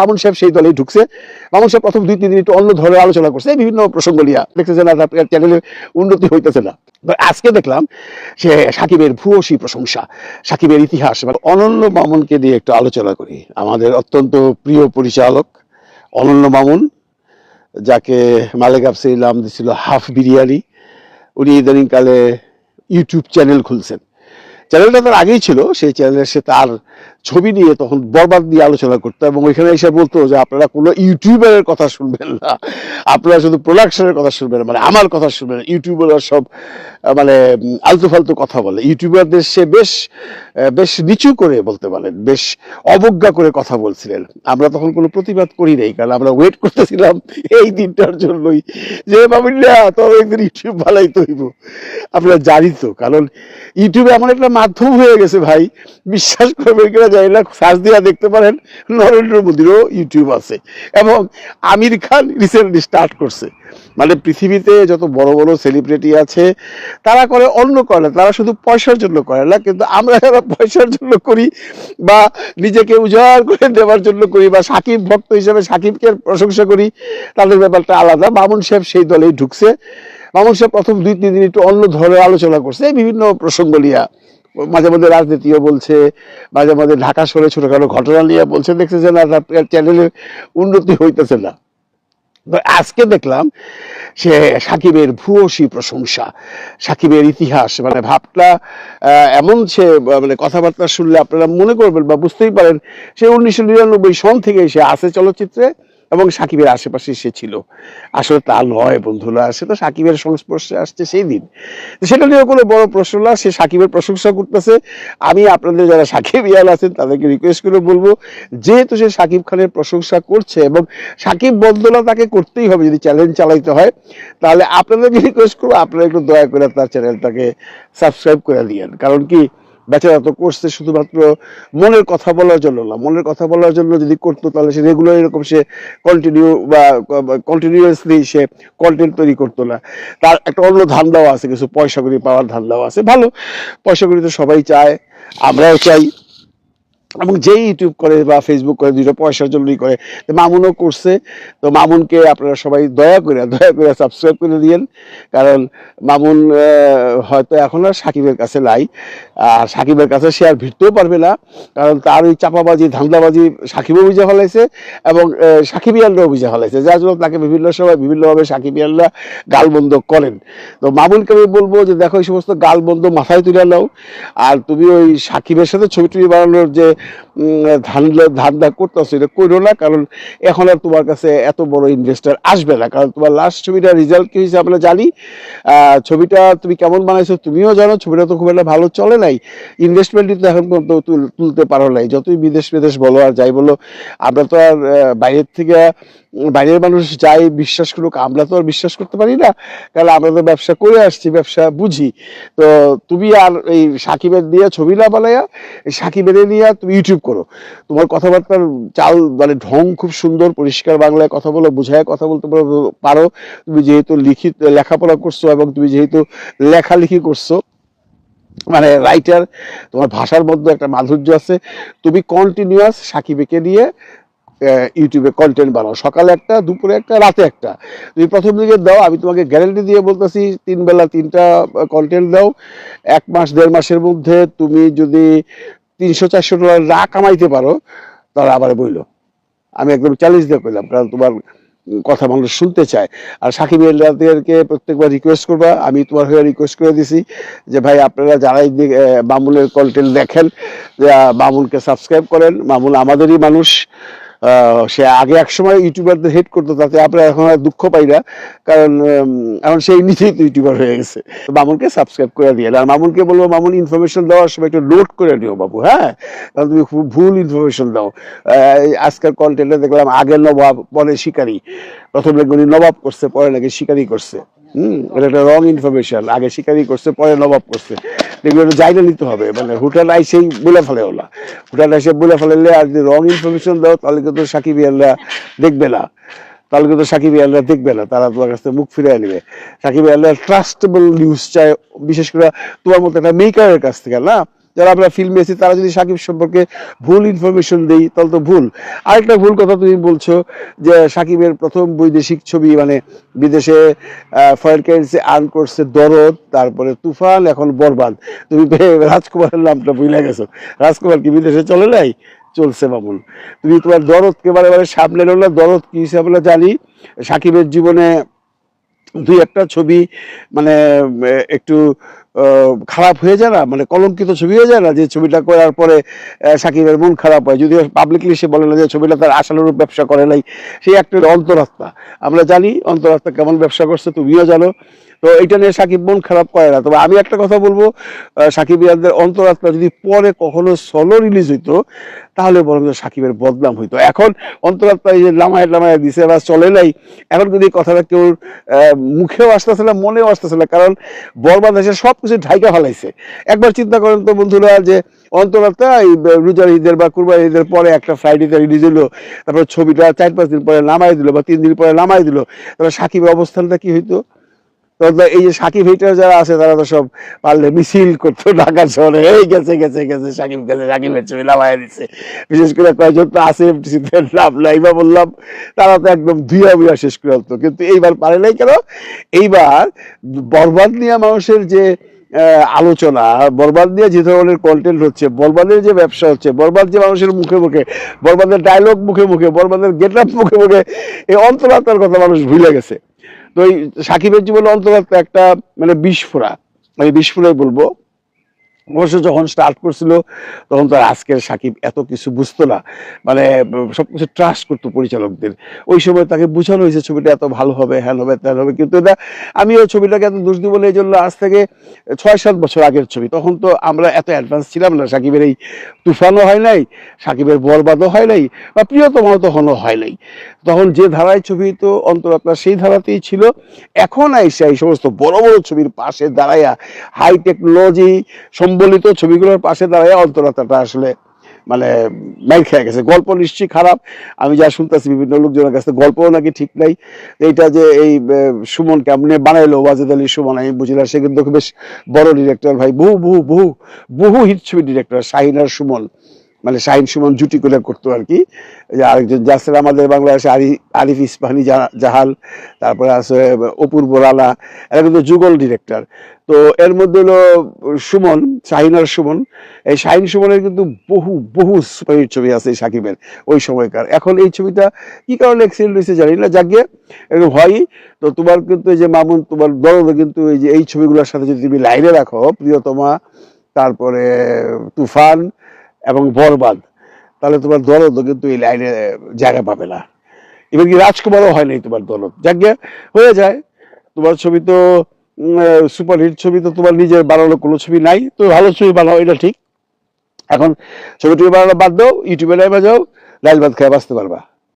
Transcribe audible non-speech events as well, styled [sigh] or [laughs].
মামুন সাহেব সেই দলেই ঢুকছে। মামুন সাহেব প্রথম দুই, তিন দিন একটু অন্য ধরনের আলোচনা করছে। বিভিন্ন প্রসঙ্গ নিয়ে দেখতেছে না, আপনার চ্যানেলের উন্নতি হইতেছে না। আজকে দেখলাম সে সাকিবের ভূয়সী প্রশংসা, সাকিবের ইতিহাস মানে অনন্য মামুনকে দিয়ে একটু আলোচনা করি। আমাদের অত্যন্ত প্রিয় পরিচালক অনন্য মামুন যাকে মালেক আফসির নাম দিছিল হাফ বিরিয়ানি। উনি ইদানিংকালে ইউটিউব চ্যানেল খুলছেন। চ্যানেলটা তার আগেই ছিল, সেই চ্যানেলে সে তার ছবি নিয়ে তখন বরবাদ নিয়ে আলোচনা করতো এবং ওইখানে এসে বলতো যে আপনারা কোনো ইউটিউবারের কথা শুনবেন না। আপনারা শুধু প্রোডাকশনের কথা শুনবেন মানে আমার কথা শুনবেন। ইউটিউবাররা সব মানে আলতু ফালতু কথা বলে। ইউটিউবারদের সে বেশ বেশ নিচু করে বলতে পারেন, বেশ অবজ্ঞা করে কথা বলছিলেন। আমরা তখন কোনো প্রতিবাদ করি নাই, কারণ আমরা ওয়েট করতেছিলাম এই দিনটার জন্যই যে বাবুল্লা তোর একদিন ইউটিউব ভালাই তৈব আপনারা জানি তো কারণ ইউটিউবে এমন একটা মাধ্যম হয়ে গেছে ভাই, বিশ্বাস করবেন কিনা যাই না, সার্চ দিয়ে দেখতে পারেন, নরেন্দ্র মোদীরও ইউটিউব আছে। এবং আমির খান রিসেন্টলি স্টার্ট করছে। মানে পৃথিবীতে যত বড় বড় সেলিব্রিটি আছে, তারা করে অন্য করে না, তারা শুধু পয়সার জন্য করে না, কিন্তু আমরা যারা পয়সার জন্য করি বা নিজেকে উজাড় করে দেওয়ার জন্য করি বা সাকিব ভক্ত হিসেবে সাকিবকে প্রশংসা করি, তাদের ব্যাপারটা আলাদা। মামুন সাহেব সেই দলেই ঢুকছে। মামুন সাহেব প্রথম দুই, তিন দিন একটু অন্য ধরনের আলোচনা করছে বিভিন্ন প্রসঙ্গ নিয়ে। মাঝে মধ্যে রাজনীতিও বলছে, মাঝে মাঝে ঢাকা শহরে ছোটখাটো ঘটনা নিয়ে বলছে দেখছে যে না চ্যানেলের উন্নতি হইতেছে না। আজকে দেখলাম সে সাকিবের ভূয়সী প্রশংসা, সাকিবের ইতিহাস মানে ভাবটা এমন সে মানে কথাবার্তা শুনলে আপনারা মনে করবেন বা বুঝতেই পারেন, সে উনিশশো নিরানব্বই সন থেকে সে আছে চলচ্চিত্রে। এবং সাকিবের আশেপাশে সে ছিল। আসলে তা নয় বন্ধুরা, সে তো সাকিবের সংস্পর্শে আসছে সেই দিন। সেটা নিয়ে কোনো বড় প্রশ্ন না, সে সাকিবের প্রশংসা করতেছে। আমি আপনাদের যারা সাকিব ইয়াল আছেন, তাদেরকে রিকোয়েস্ট করে বলব, যেহেতু সে সাকিব খানের প্রশংসা করছে এবং সাকিব বন্দনা তাকে করতেই হবে যদি চ্যালেঞ্জ চালাইতে হয়, তাহলে আপনাদেরকে রিকোয়েস্ট করব, আপনারা একটু দয়া করে তার চ্যানেলটাকে সাবস্ক্রাইব করে দিয়েন। কারণ কি বেচারা তো করছে শুধুমাত্র মনের কথা বলার জন্য না। মনের কথা বলার জন্য যদি করতো, তাহলে সে রেগুলার এরকম সে কন্টিনিউ বা কন্টিনিউয়াসলি সে কন্টেন্ট তৈরি করতো না। তার একটা অন্য ধান্দাও আছে, কিছু পয়সা করি পাওয়ার ধান্দাও আছে। ভালো পয়সা তো সবাই চায়, আমরাও চাই। এবং যেই ইউটিউব করে বা ফেসবুক করে দুটো পয়সার জন্যই করে। মামুনও করছে। তো মামুনকে আপনারা সবাই দয়া করে দয়া করে সাবস্ক্রাইব করে দিয়েন। কারণ মামুন হয়তো এখন আর সাকিবের কাছে নাই। আর সাকিবের কাছে সে আর ভিড়তেও পারবে না। কারণ তার ওই চাপাবাজি, ধান্দাবাজি সাকিবও বুঝে ফেলাইছে এবং সাকিবিয়ানরাও বুঝে ফেলাইছে। যার জন্য তাকে বিভিন্ন সময় বিভিন্নভাবে সাকিবিয়ানরা গালবন্ধ করেন। তো মামুনকে আমি বলব যে, দেখো এই সমস্ত গালবন্ধ মাথায় তুলে নাও। আর তুমি ওই সাকিবের সাথে ছবি টবি বানানোর যে ধান্দা ধান্দা করতেছো, এটা করো না, কারণ এখন আর তোমার কাছে এত বড় ইনভেস্টার আসবে না। কারণ তোমার লাস্ট ছবিটার রেজাল্ট কি হয়েছে আমরা জানি। ছবিটা তুমি কেমন বানাইছো তুমিও জানো, ছবিটা তো খুব একটা ভালো চলে নাই। ইনভেস্টমেন্ট কিন্তু এখন পর্যন্ত তুলতে পারো নাই। যতই বিদেশ বিদেশ বলো আর যাই বলো, আমরা তো আর বাইরের থেকে বাইরের মানুষ যাই বিশ্বাস করুক, আমরা তো আর বিশ্বাস করতে পারি না। কারণ আমরা তো ব্যবসা করে আসছি, ব্যবসা বুঝি। তো তুমি আর এই সাকিবের দিয়ে ছবি না বানাইয়া এই সাকিবের নিয়ে তুমি ইউটিউব করো। তোমার কথাবার্তার চাল মানে ঢং খুব সুন্দর, পরিষ্কার বাংলায় কথা বলো, বুঝায় কথা বলতে পারো- তুমি যেহেতু লিখিত লেখাপড়া করছ এবং তুমি যেহেতু লেখালেখি করছ মানে রাইটার তোমার ভাষার মধ্যে একটা মাধুর্য আছে। তুমি কন্টিনিউয়াস সাকিবেকে নিয়ে ইউটিউবে কন্টেন্ট বানাও। সকালে একটা, দুপুরে একটা, রাতে একটা। তুমি প্রথম দিকে দাও, আমি তোমাকে গ্যারেন্টি দিয়ে বলতেছি, তিন বেলা তিনটা কন্টেন্ট দাও। এক মাস, দেড় মাসের মধ্যে তুমি যদি তিনশো, চারশো ডলার না কামাইতে পারো, তাহলে আবার বইলো। আমি একদম চ্যালেঞ্জ দিয়ে পেলাম কারণ তোমার কথা মানুষ শুনতে চায়। আর সাকিব এলাদেরকে প্রত্যেকবার রিকোয়েস্ট করবা, আমি তোমার হয়ে রিকোয়েস্ট করে দিছি যে, ভাই, আপনারা যারাই মামুনের কন্টেন্ট দেখেন মামুনকে সাবস্ক্রাইব করেন। মামুন আমাদেরই মানুষ সে আগে এক সময় ইউটিউবারদের হেড করতো, তাতে আমরা এখন আর দুঃখ পাই না। কারণ এখন সেই নিজেই তো ইউটিউবার হয়ে গেছে। মামুনকে সাবস্ক্রাইব করে দিয়ে আর মামুনকে বলব, মামুন ইনফরমেশন দেওয়ার সময় একটু নোট করে নিও বাবু হ্যাঁ? কারণ তুমি খুব ভুল ইনফরমেশন দাও। আজকের কন্টেন্টে দেখলাম, আগে নবাব পরে শিকারি। প্রথম নাকি নবাব করছে, পরে নাকি শিকারি করছে। হম, এটা একটা রং ইনফরমেশন আগে শিকারি করছে, পরে নবাব করছে। জায়গা নিতে হবে। মানে হুটার আইসেই বলে ফেলে ওলা। আইসে বলে ফেলে আর যদি রং ইনফরমেশন দাও, তাহলে কিন্তু সাকিব ইয়ালরা দেখবে না। তাহলে কিন্তু সাকিব ইয়ালরা দেখবে না। তারা তোমার কাছ মুখ ফিরে নেবে। সাকিব ইয়ালরা ট্রাস্টেবল নিউজ চায়, বিশেষ করে তোমার মতো একটা মেকারের কাছ থেকে, না? যারা আমরা ফিল্মে এসেছি, তারা যদি সাকিব সম্পর্কে ভুল ইনফরমেশন দেই, তাহলে তো ভুল। আরেকটা ভুল কথা তুমি বলছো যে সাকিবের প্রথম বৈদেশিক ছবি মানে বিদেশে ফয়েল কাইন্সে আর্ন করছে দরদ, তারপরে তুফান, এখন বরবাদ। তুমি [laughs] রাজকুমারের নামটা ভুলে গেছো। রাজকুমার কি বিদেশে চলে নাই? চলছে মামুন। তুমি তোমার দরদকে বারে বারে সামনে রইল দরদ কি হিসাবে জানি? সাকিবের জীবনে দুই একটা ছবি মানে একটু খারাপ হয়ে যায় না? মানে কলঙ্কিত ছবি হয়ে যায় না যে ছবিটা করার পরে সাকিবের মন খারাপ হয়? যদিও পাবলিকলি সে বলে না যে ছবিটা তার আশানুরূপ ব্যবসা করে নাই। সেই একটা অন্তরাত্মা। আমরা জানি অন্তরাত্মা কেমন ব্যবসা করছে, তুমিও জানো। তো এটা নিয়ে সাকিব মন খারাপ করে না। তবে আমি একটা কথা বলব সাকিব ইয়াদের অন্তরাত্মা যদি পরে কখনো সলো রিলিজ হইতো, তাহলে বরং সাকিবের বদনাম হইতো। এখন অন্তরাত্মা এই যে লামায় লামায় দিছে বা চলে নাই, এখন এই কথাটা কেউ মুখেও আসতেছে না, মনেও আসতেছে না, কারণ বরবাদ এসে সব কিছু ঢাইকা ফেলাইছে। একবার চিন্তা করেন তো বন্ধুরা যে অন্তরাত্মা এই রোজার ঈদের বা কুরবান ঈদের পরে একটা ফ্রাইডেতে রিলিজ হলো তারপর ছবিটা চার পাঁচ দিন পরে নামাই দিল বা তিন দিন পরে নামাই দিল, তাহলে সাকিবের অবস্থানটা কি হইতো? তো এই যে সাকিব হেটার যারা আছে, তারা তো সব পারলে মিছিল করতো ঢাকার শহরে। এই গেছে গেছে গেছে, সাকিব, গেছে সাকিবের ছবি নামায় দিচ্ছে বিশেষ করে কয়েকজন তো আছে নাম নাই বা বললাম, তারা তো একদম ধুয়া বুয়া শেষ করে হতো কিন্তু এইবার পারে নাই কেন? এইবার বরবাদ নিয়ে মানুষের যে আলোচনা, বরবাদ নিয়ে যে ধরনের কন্টেন্ট হচ্ছে, বরবাদের যে ব্যবসা হচ্ছে, বরবাদ যে মানুষের মুখে মুখে, বরবাদের ডায়লগ মুখে মুখে, বরবাদের গেট আপ মুখে মুখে, এই অন্তরাত্মার কথা মানুষ ভুলে গেছে। তো এই সাকিবের জীবনে অন্তত একটা মানে বিস্ফোরা আমি বিস্ফোরাই বলব। অবশ্য যখন স্টার্ট করছিল, তখন তো আজকের সাকিব এত কিছু বুঝতো না। মানে সবকিছু ট্রাস্ট করতো পরিচালকদের। ওই সময় তাকে বোঝানো হয়েছে, ছবিটা এত ভালো হবে, হ্যান হবে, ত্যান হবে। কিন্তু এটা আমি ওই ছবিটাকে এত দোষ দিব না, এই জন্য আজ থেকে ছয় সাত বছর আগের ছবি। তখন তো আমরা এত অ্যাডভান্স ছিলাম না, সাকিবের এই তুফানও হয় নাই, সাকিবের বরবাদও হয় নাই, বা প্রিয়তমাও তখনও হয় নাই। তখন যে ধারায় ছবি তো অন্তরাত্মা সেই ধারাতেই ছিল। এখন আইসা এই সমস্ত বড় বড় ছবির পাশে দাঁড়াইয়া হাই টেকনোলজি সম্বলিত ছবিগুলোর পাশে দাঁড়ায় অন্তরাত্মাটা আসলে মানে মাইর খেয়ে গেছে। গল্প নিশ্চয়ই খারাপ। আমি যা শুনতেছি, বিভিন্ন লোকজনের কাছে গল্পও নাকি ঠিক নাই। এইটা যে এই সুমন কেমনে বানাইলো, ওয়াজেদ আলী সুমন, আমি বুঝি না, সে কিন্তু বেশ বড় ডিরেক্টর ভাই। বহু বহু বহু বহু হিট ছবি ডিরেক্টর শাহিনার সুমন। মানে শাহিন সুমন জুটি করে করতো আর কি। যে আরেকজন যাচ্ছেন আমাদের বাংলাদেশে আরি, আরিফ ইস্পাহানি জাহা- জাহাল, তারপরে আছে অপূর্ব রানা, এরা কিন্তু যুগল ডিরেক্টর তো এর মধ্যে হলো সুমন, শাহিন আর সুমন। এই শাহিন সুমনের কিন্তু বহু বহু সুপারহিট ছবি আছে সাকিবের ওই সময়কার। এখন এই ছবিটা কি কারণে অ্যাক্সিডেন্ট হয়েছে জানি না, যাকে এরকম হয়ই তো তোমার কিন্তু এই যে মামুন, তোমার দরদ কিন্তু এই যে এই ছবিগুলোর সাথে যদি তুমি লাইনে রাখো, প্রিয়তমা, তারপরে তুফান এবং বরবাদ, তাহলে তোমার দরদ কিন্তু এই লাইনে জায়গা পাবে না। এবার কি রাজকুমারও হয় নাই তোমার দরদ যাকে হয়ে যায়। তোমার ছবি তো সুপারহিট ছবি তো তোমার নিজের বানানো কোনো ছবি নাই। তো ভালো ছবি বানাও, এটা ঠিক। এখন ছবি টবি বানানো বাদ দাও ইউটিউবে লাইভে যাও লাইল ভাত খেয়ে বাঁচতে পারবা।